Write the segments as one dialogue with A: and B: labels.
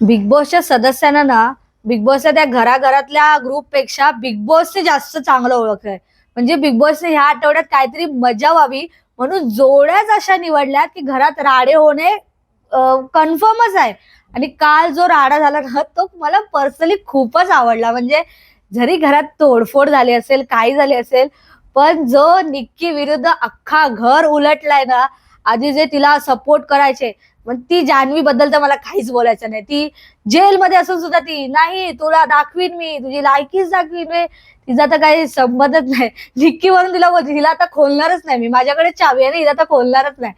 A: Big बॉसच्या सदस्यांना ना बिग बॉसच्या त्या घराघरातल्या ग्रुपपेक्षा बिग बॉसचे जास्त चांगलं ओळख आहे म्हणजे बिग बॉसने ह्या आठवड्यात काहीतरी मजा व्हावी म्हणून जोड्याच अशा निवडल्यात की घरात राडे होणे कन्फर्मच आहे. आणि काल जो राडा झाला ना तो मला पर्सनली खूपच आवडला. म्हणजे जरी घरात तोडफोड झाली असेल काही झाली असेल पण जो निक्की विरुद्ध अख्खा घर उलटलाय ना आधी जे तिला सपोर्ट करायचे पण ती जान्हवी बद्दल तर मला काहीच बोलायचं नाही. ती जेलमध्ये असून सुद्धा ती नाही तुला दाखवीन मी तुझी लायकीच दाखवीन मी तिचा तर काही संबंधच नाही. निक्की वरून तिला बोलते हिला आता खोलणारच नाही मी माझ्याकडे चावी आहे ना हिला आता खोलणारच नाही.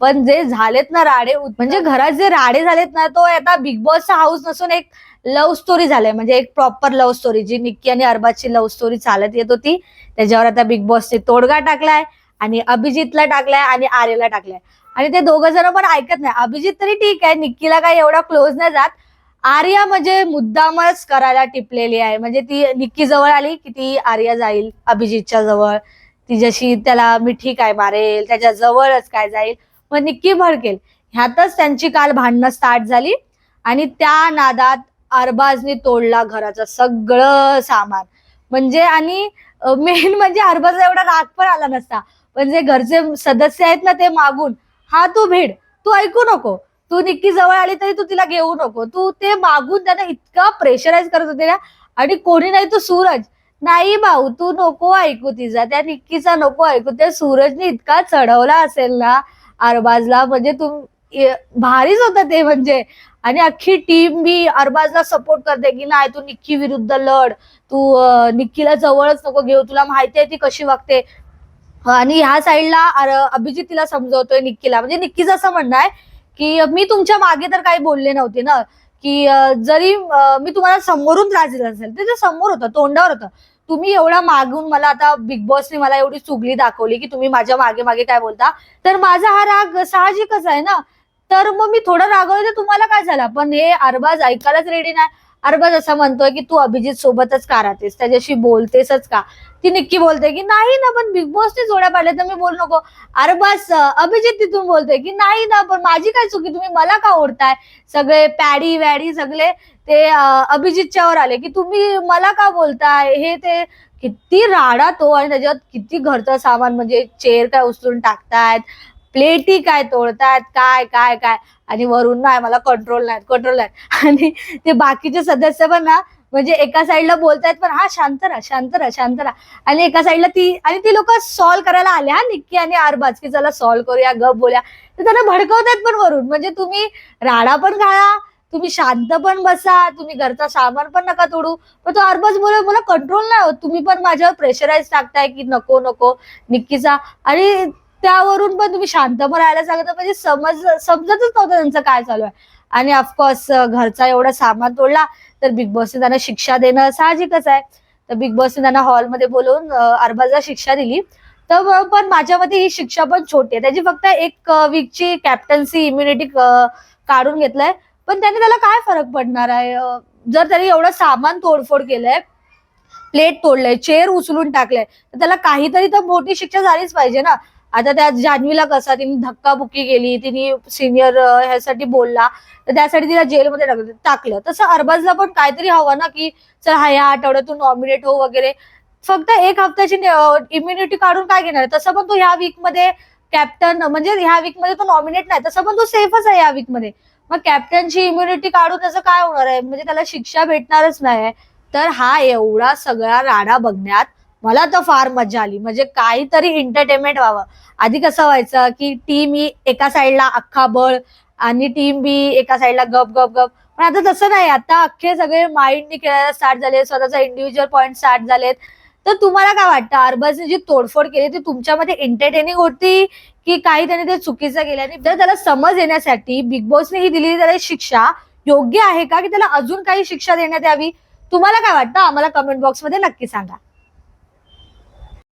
A: पण जे झालेत ना राडे म्हणजे घरात जे राडे झालेत ना तो आता बिग बॉसचा हाऊस नसून एक लव्ह स्टोरी झालाय. म्हणजे एक प्रॉपर लव्ह स्टोरी जी निक्की आणि अरबाजची लव्ह स्टोरी चालत येत होती. त्याच्यावर आता बिग बॉसने तोडगा टाकलाय. आणि अभिजितला टाकलाय आणि आर्यला टाकलाय. आणि ते दोघं जण पण ऐकत नाही. अभिजित तरी ठीक आहे निक्कीला काही एवढा क्लोज नाही जात. आर्या म्हणजे मुद्दामच करायला टिपलेली आहे. म्हणजे ती निक्की जवळ आली की ती आर्या जाईल अभिजितच्या जवळ. ती जशी त्याला मिठी काय मारेल. त्याच्या जवळच काय जाईल. मग निक्की भडकेल. ह्यातच त्यांची काल भांडणं स्टार्ट झाली. आणि त्या नादात अरबाजने तोडला घराचं सगळं सामान. म्हणजे आणि मेन म्हणजे अरबाजला एवढा राग पण आला नसता. पण जे घरचे सदस्य आहेत ना ते मागून हा तू भिड तू ऐकू नको. तू निक्की जवळ आली तरी तू तिला घेऊ नको. तू ते मागून त्यांना इतका प्रेशराईज करत होते ना आणि कोणी नाही तू सूरज. नाही भाऊ तू नको ऐकू तिचा त्या निक्कीचा नको ऐकू. त्या सूरजने इतका चढवला असेल ना अरबाजला म्हणजे तुम भारीच होतं ते म्हणजे. आणि अख्खी टीम बी अरबाजला सपोर्ट करते की नाही तू निक्की विरुद्ध लढ तू निक्कीला जवळच नको घेऊ तुला माहिती आहे ती कशी वागते. आणि ह्या साईडला अर- अभिजित तिला समजवतोय निक्कीला. म्हणजे निक्कीचं असं म्हणणं आहे की मी तुमच्या मागे तर काही बोलले नव्हते ना की जरी मी तुम्हाला समोरून त्रास दिला असेल तर ते समोर होतं तोंडावर होतं. तुम्ही एवढा मागून मला आता बिग बॉसने मला एवढी चुगली दाखवली की तुम्ही माझ्या मागे मागे काय बोलता? तर माझा हा राग साहजिकच आहे ना. तर मग मी थोडं रागवलं तर तुम्हाला काय झालं? पण हे अरबाज ऐकायलाच रेडी नाही. अरबाज असं म्हणतोय की तू अभिजित सोबतच का राहतेस? त्याच्याशी बोलतेसच का? ती निक्की बोलते की नाही ना पण बिग बॉसने जोड्या पाडल्या तर मी बोल नको. अरबाज अं, अभिजित तिथून बोलते की नाही ना पण माझी काय चुकी? तुम्ही मला का ओढताय? सगळे पॅडी वॅडी सगळे ते अभिजितच्यावर आले की तुम्ही मला का बोलताय? हे ते किती राडा तो आणि त्याच्यात किती घरचं सामान म्हणजे चेअर काय उचलून टाकतायत. प्लेटी काय तोडतायत काय काय काय? आणि वरून नाही मला कंट्रोल नाही कंट्रोल नाही आणि ते बाकीचे सदस्य पण ना म्हणजे एका साईडला बोलतायत पण हा शांत राहा शांत राहा शांत राहा. आणि एका साईडला ती आणि ती लोक सॉल्व्ह करायला आले हा निक्की आणि अरबाज की चला सॉल्व्ह करूया गप बोलूया. तर त्यांना भडकवतायत पण वरून. म्हणजे तुम्ही राडा पण घाला तुम्ही शांत पण बसा तुम्ही घरचा सामान पण नका तोडू. पण तो अरबाज बोल मला कंट्रोल नाही होत. तुम्ही पण माझ्यावर प्रेशराईज टाकताय की नको नको निक्कीचा. आणि त्यावरून पण तुम्ही शांत पण राहायला सांगता म्हणजे समज समजतच नव्हतं त्यांचं काय चालू आहे. आणि ऑफकोर्स घरचा एवढा सामान तोडला तर बिग बॉसने त्यांना शिक्षा देणं साहजिकच आहे. तर बिग बॉसने त्यांना हॉलमध्ये बोलवून अरबाजला शिक्षा दिली. तर पण माझ्या मते ही शिक्षा पण छोटी आहे. त्याची फक्त एक वीकची कॅप्टन्सी इम्युनिटी काढून घेतलंय. पण त्याने त्याला काय फरक पडणार आहे? जर त्याने एवढं सामान तोडफोड केलंय प्लेट तोडलंय चेअर उचलून टाकलंय तर त्याला काहीतरी तर मोठी शिक्षा झालीच पाहिजे ना? आता त्या जान्हवीला कसा तिने धक्काबुक्की केली तिने सिनियर ह्यासाठी बोलला तर त्यासाठी तिला जेलमध्ये टाकलं टाकलं. तसं अरबाजला पण काहीतरी हवं ना की चल हा या आठवड्यातून नॉमिनेट हो वगैरे. फक्त एक हफ्त्याची इम्युनिटी काढून काय घेणार तसं पण तो ह्या वीकमध्ये कॅप्टन म्हणजे ह्या वीकमध्ये तो नॉमिनेट नाही तसं पण तो सेफच आहे या वीकमध्ये मग कॅप्टनची इम्युनिटी काढून त्याचं काय होणार आहे? म्हणजे त्याला शिक्षा भेटणारच नाही तर हा एवढा सगळा राडा बघण्यात मला तर फार मजा आली. म्हणजे काहीतरी एंटरटेनमेंट व्हावं. आधी कसं व्हायचं की टीम ही एका साईडला अख्खा बळ आणि टीम बी एका साईडला गप गप गप. पण आता तसं नाही. आता अख्खे सगळे माइंडने खेळायला स्टार्ट झाले स्वतःचा इंडिव्हिज्युअल पॉईंट स्टार्ट झालेत. तर तुम्हाला काय वाटतं? अरबाजने जी तोडफोड केली ती तुमच्यामध्ये एंटरटेनिंग होती की काही त्याने ते चुकीचं केलं? आणि जर त्याला समज येण्यासाठी बिग बॉसने ही दिलेली त्याला शिक्षा योग्य आहे का? की त्याला अजून काही शिक्षा देण्यात यावी? तुम्हाला काय वाटतं? आम्हाला कमेंट बॉक्समध्ये नक्की सांगा.